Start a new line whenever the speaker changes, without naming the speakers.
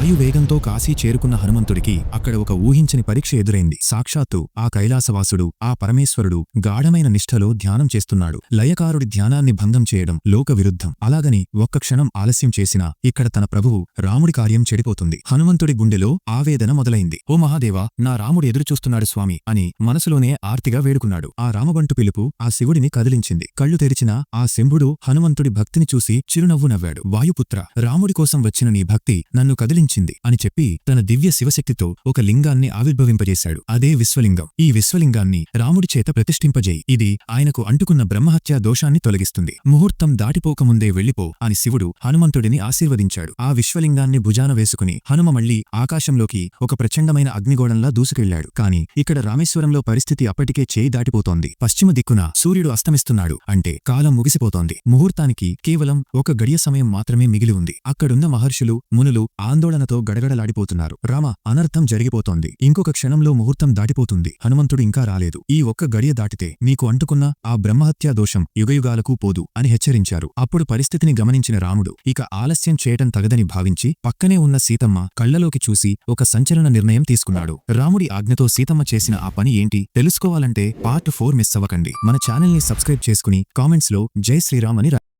వాయువేగంతో కాశీ చేరుకున్న హనుమంతుడికి అక్కడ ఒక ఊహించని పరీక్ష ఎదురైంది. సాక్షాత్తు ఆ కైలాసవాసుడు ఆ పరమేశ్వరుడు గాఢమైన నిష్ఠలో ధ్యానం చేస్తున్నాడు. లయకారుడి ధ్యానాన్ని భంగం చేయడం లోక విరుద్ధం అలాగని ఒక్క క్షణం ఆలస్యం చేసినా ఇక్కడ తన ప్రభువు రాముడి కార్యం చెడిపోతుంది. హనుమంతుడి గుండెలో ఆవేదన మొదలైంది. ఓ మహాదేవా నా రాముడు ఎదురుచూస్తున్నాడు స్వామి అని మనసులోనే ఆర్తిగా వేడుకున్నాడు. ఆ రామబంటు పిలుపు ఆ శివుడిని కదిలించింది. కళ్ళు తెరిచిన ఆ శంభుడు హనుమంతుడి భక్తిని చూసి చిరునవ్వు నవ్వాడు. వాయుపుత్ర రాముడి కోసం వచ్చిన నీ భక్తి నన్ను కదిలించింది అని చెప్పి తన దివ్య శివశక్తితో ఒక లింగాన్ని ఆవిర్భవింపజేశాడు. అదే విశ్వలింగం. ఈ విశ్వలింగాన్ని రాముడి చేత ప్రతిష్ఠింపజేయి. ఇది ఆయనకు అంటుకున్న బ్రహ్మహత్యా దోషాన్ని తొలగిస్తుంది. ముహూర్తం దాటిపోకముందే వెళ్ళిపో అని శివుడు హనుమంతుడిని ఆశీర్వదించాడు. ఆ విశ్వలింగాన్ని భుజాన వేసుకుని హనుమ మళ్ళీ ఆకాశంలోకి ఒక ప్రచండమైన అగ్నిగోళంలా దూసుకెళ్ళాడు కాని ఇక్కడ రామేశ్వరంలో పరిస్థితి అప్పటికే చేయి దాటిపోతోంది. పశ్చిమ దిక్కున సూర్యుడు అస్తమిస్తున్నాడు అంటే కాలం ముగిసిపోతోంది. ముహూర్తానికి కేవలం ఒక గడియ సమయం మాత్రమే మిగిలి ఉంది. అక్కడున్న మహర్షులు మునులు ఆందోళన ఆందోళనతో గడగడలాడిపోతున్నారు. రామ అనర్థం జరిగిపోతోంది. ఇంకొక క్షణంలో ముహూర్తం దాటిపోతుంది. హనుమంతుడు ఇంకా రాలేదు. ఈ ఒక్క గడియ దాటితే మీకు అంటుకున్న ఆ బ్రహ్మహత్యా దోషం యుగయుగాలకు పోదు అని హెచ్చరించారు. అప్పుడు పరిస్థితిని గమనించిన రాముడు ఇక ఆలస్యం చేయటం తగదని భావించి పక్కనే ఉన్న సీతమ్మ కళ్ళలోకి చూసి ఒక సంచలన నిర్ణయం తీసుకున్నాడు. రాముడి ఆజ్ఞతో సీతమ్మ చేసిన ఆ పని ఏంటి? తెలుసుకోవాలంటే పార్ట్ ఫోర్ మిస్ అవ్వకండి. మన ఛానల్ని సబ్స్క్రైబ్ చేసుకుని కామెంట్స్లో జై శ్రీరామ్ అని రా-